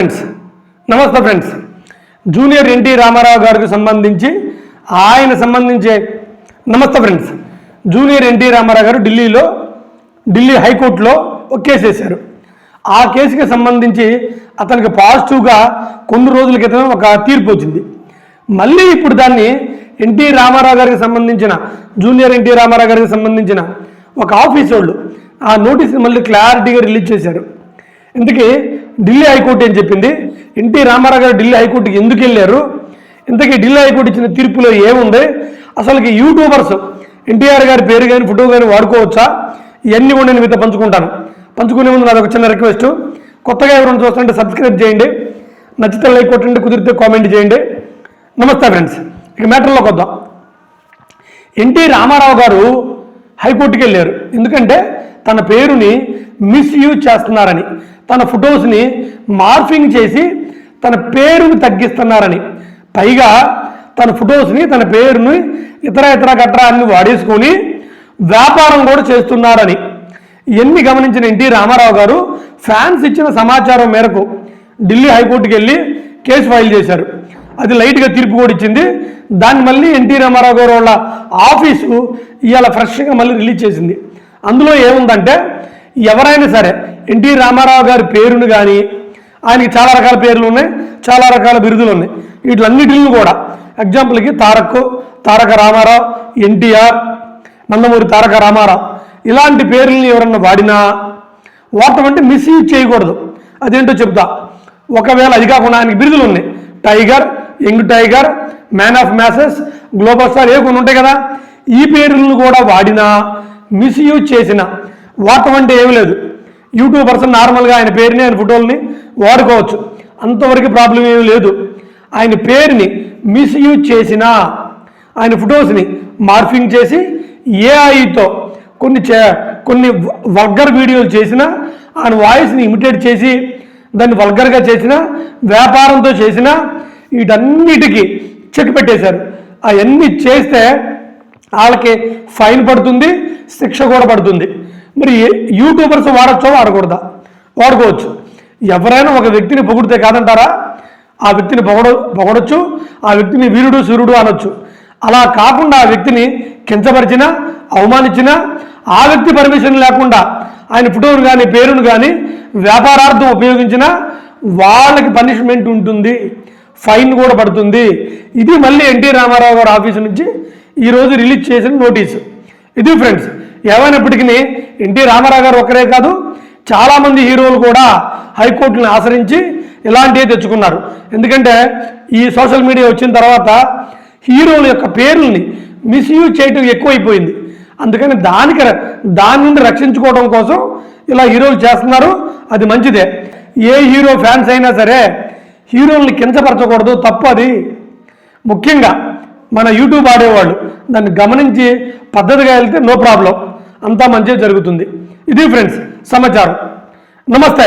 Friends నమస్తే friends junior NT Ramarao గారికి సంబంధించి ఆయన సంబంధించే నమస్తే ఫ్రెండ్స్ జూనియర్ ఎన్టీ రామారావు గారు ఢిల్లీలో ఢిల్లీ హైకోర్టులో ఒక కేసు వేశారు. ఆ కేసుకి సంబంధించి అతనికి పాజిటివ్గా కొన్ని రోజుల క్రితం ఒక తీర్పు వచ్చింది. మళ్ళీ ఇప్పుడు దాన్ని ఎన్టీ రామారావు గారికి సంబంధించిన జూనియర్ ఎన్టీ రామారావు గారికి సంబంధించిన ఒక ఆఫీస్ వాళ్ళు ఆ నోటీస్ని మళ్ళీ క్లారిటీగా రిలీజ్ చేశారు. ఇందుకే ఢిల్లీ హైకోర్టు ఏం చెప్పింది? ఎన్టీ రామారావు గారు ఢిల్లీ హైకోర్టుకి ఎందుకు వెళ్ళారు? ఇంతకీ ఢిల్లీ హైకోర్టు ఇచ్చిన తీర్పులో ఏముంది? అసలుకి యూట్యూబర్స్ ఎన్టీఆర్ గారి పేరు కానీ ఫోటో కానీ వాడుకోవచ్చా? ఇవన్నీ కూడా నేను మీతో పంచుకుంటాను. పంచుకునే ముందు నాది ఒక చిన్న రిక్వెస్ట్. కొత్తగా ఎవరైనా చూస్తుంటే సబ్స్క్రైబ్ చేయండి. నచ్చితే లైక్ కొట్టండి కుదిరితే కామెంట్ చేయండి. నమస్తే ఫ్రెండ్స్. ఇక మ్యాటర్లోకి వద్దాం. ఎన్టీ రామారావు గారు హైకోర్టుకి వెళ్ళారు. ఎందుకంటే తన పేరుని మిస్యూజ్ చేస్తున్నారని తన ఫొటోస్ని మార్ఫింగ్ చేసి తన పేరుని తగ్గిస్తున్నారని పైగా తన ఫొటోస్ని తన పేరుని ఇతర ఇతర గట్రా అన్ని వాడేసుకొని వ్యాపారం కూడా చేస్తున్నారని. ఇవన్నీ గమనించిన ఎన్టీ రామారావు గారు ఫ్యాన్స్ ఇచ్చిన సమాచారం మేరకు ఢిల్లీ హైకోర్టుకి వెళ్ళి కేసు ఫైల్ చేశారు. అది లైట్గా తీర్పు కూడా ఇచ్చింది. దాన్ని మళ్ళీ ఎన్టీ రామారావు గారు వాళ్ళ ఆఫీసు ఇవాళ ఫ్రెష్గా మళ్ళీ రిలీజ్ చేసింది. అందులో ఏముందంటే ఎవరైనా సరే ఎన్టీ రామారావు గారి పేరును కానీ ఆయనకి చాలా రకాల పేర్లు ఉన్నాయి చాలా రకాల బిరుదులు ఉన్నాయి. వీటిలన్నిటిని కూడా ఎగ్జాంపుల్కి తారక్ తారక రామారావు ఎన్టీఆర్ నందమూరి తారక రామారావు ఇలాంటి పేర్లని ఎవరన్నా వాడినా వాడటం అంటే మిస్యూజ్ చేయకూడదు. అదేంటో చెప్తా. ఒకవేళ అది కాకుండా ఆయనకి బిరుదులు ఉన్నాయి. Tiger young tiger man of masses global star ఏ కొన్ని ఉంటాయి కదా ఈ పేర్లను కూడా వాడినా మిస్యూజ్ చేసిన వాడటం అంటే ఏమీ లేదు. యూట్యూబర్స్ నార్మల్గా ఆయన పేరుని ఆయన ఫోటోల్ని వాడుకోవచ్చు. అంతవరకు ప్రాబ్లం ఏమీ లేదు. ఆయన పేరుని మిస్యూజ్ చేసిన ఆయన ఫొటోస్ని మార్ఫింగ్ చేసి ఏఐతో కొన్ని చే కొన్ని వల్గర్ వీడియోలు చేసిన ఆయన వాయిస్ని ఇమిటేట్ చేసి దాన్ని వల్గర్గా చేసిన వ్యాపారంతో చేసిన వీటన్నిటికీ చెక్ పెట్టేశారు. అవన్నీ చేస్తే వాళ్ళకి ఫైన్ పడుతుంది శిక్ష కూడా పడుతుంది. మరి యూట్యూబర్స్ వాడచ్చో? వాడకూడదా. వాడుకోవచ్చు. ఎవరైనా ఒక వ్యక్తిని పొగిడితే కాదంటారా? ఆ వ్యక్తిని పొగడ పొగడొచ్చు ఆ వ్యక్తిని వీరుడు సూర్యుడు అనొచ్చు. అలా కాకుండా ఆ వ్యక్తిని కించపరిచినా అవమానించినా ఆ వ్యక్తి పర్మిషన్ లేకుండా ఆయన ఫోటోను కానీ పేరును కానీ వ్యాపారార్థం ఉపయోగించినా వాళ్ళకి పనిష్మెంట్ ఉంటుంది. ఫైన్ కూడా పడుతుంది. ఇది మళ్ళీ ఎన్టీ రామారావు గారు ఆఫీసు నుంచి ఈరోజు రిలీజ్ చేసిన నోటీసు. ఇది ఫ్రెండ్స్ ఏమైనప్పటికీ ఎన్టీ రామారావు గారు ఒక్కరే కాదు చాలామంది హీరోలు కూడా హైకోర్టుని ఆశ్రయించి ఇలాంటివి తెచ్చుకున్నారు. ఎందుకంటే ఈ సోషల్ మీడియా వచ్చిన తర్వాత హీరోల యొక్క పేర్లని మిస్యూజ్ చేయటం ఎక్కువైపోయింది. అందుకని దానికి ర- దాని నుండి రక్షించుకోవడం కోసం ఇలా హీరోలు చేస్తున్నారు అది మంచిదే. ఏ హీరో ఫ్యాన్స్ అయినా సరే హీరోల్ని కించపరచకూడదు తప్పు అది. ముఖ్యంగా మన యూట్యూబ్ ఆడేవాళ్ళు దాన్ని గమనించి పద్ధతిగా వెళ్తే నో ప్రాబ్లం. అంతా మంచిగా జరుగుతుంది. ఇది ఫ్రెండ్స్ సమాచారం. నమస్తే.